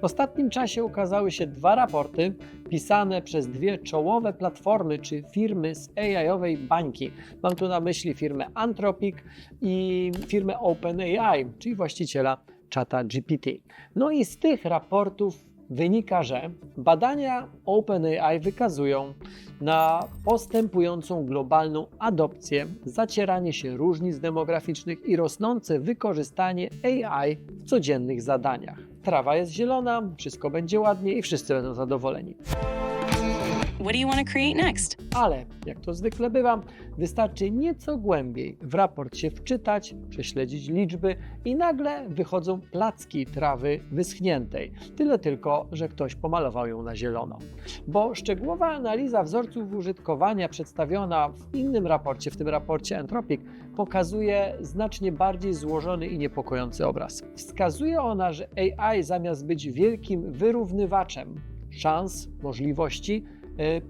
W ostatnim czasie ukazały się dwa raporty pisane przez dwie czołowe platformy czy firmy z AI-owej bańki. Mam tu na myśli firmę Anthropic i firmę OpenAI, czyli właściciela czata GPT. No i z tych raportów wynika, że badania OpenAI wykazują na postępującą globalną adopcję, zacieranie się różnic demograficznych i rosnące wykorzystanie AI w codziennych zadaniach. Trawa jest zielona, wszystko będzie ładnie i wszyscy będą zadowoleni. What do you want to create next? Ale, jak to zwykle bywa, wystarczy nieco głębiej w raport się wczytać, prześledzić liczby i nagle wychodzą placki trawy wyschniętej. Tyle tylko, że ktoś pomalował ją na zielono. Bo szczegółowa analiza wzorców użytkowania przedstawiona w innym raporcie, w tym raporcie Anthropic, pokazuje znacznie bardziej złożony i niepokojący obraz. Wskazuje ona, że AI zamiast być wielkim wyrównywaczem szans, możliwości,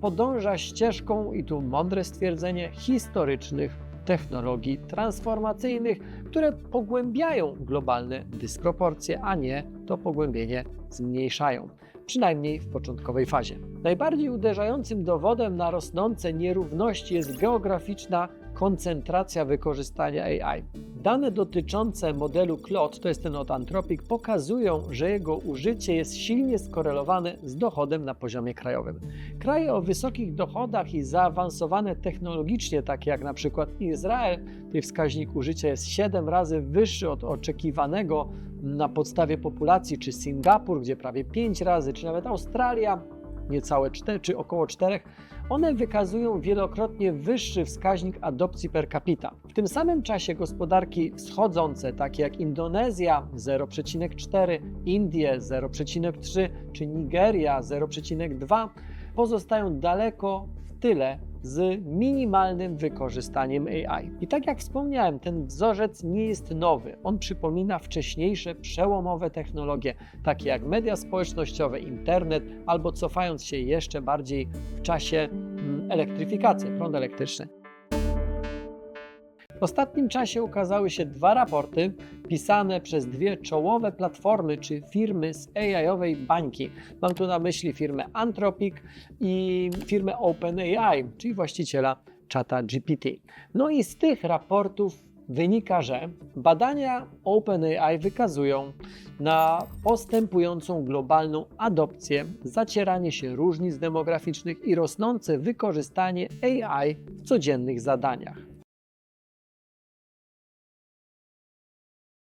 podąża ścieżką, i tu mądre stwierdzenie, historycznych technologii transformacyjnych, które pogłębiają globalne dysproporcje, a nie to pogłębienie zmniejszają. Przynajmniej w początkowej fazie. Najbardziej uderzającym dowodem na rosnące nierówności jest geograficzna koncentracja wykorzystania AI. Dane dotyczące modelu Claude, to jest ten od Anthropic, pokazują, że jego użycie jest silnie skorelowane z dochodem na poziomie krajowym. Kraje o wysokich dochodach i zaawansowane technologicznie, takie jak na przykład Izrael, tutaj wskaźnik użycia jest 7 razy wyższy od oczekiwanego na podstawie populacji, czy Singapur, gdzie prawie 5 razy, czy nawet Australia, niecałe 4, czy około 4, one wykazują wielokrotnie wyższy wskaźnik adopcji per capita. W tym samym czasie gospodarki wschodzące, takie jak Indonezja 0,4, Indie 0,3 czy Nigeria 0,2, pozostają daleko w tyle z minimalnym wykorzystaniem AI. I tak jak wspomniałem, ten wzorzec nie jest nowy. On przypomina wcześniejsze przełomowe technologie, takie jak media społecznościowe, internet, albo cofając się jeszcze bardziej w czasie mm, elektryfikacji, prąd elektryczny. W ostatnim czasie ukazały się dwa raporty pisane przez dwie czołowe platformy czy firmy z AI-owej bańki. Mam tu na myśli firmę Anthropic i firmę OpenAI, czyli właściciela czata GPT. No i z tych raportów wynika, że badania OpenAI wykazują na postępującą globalną adopcję, zacieranie się różnic demograficznych i rosnące wykorzystanie AI w codziennych zadaniach.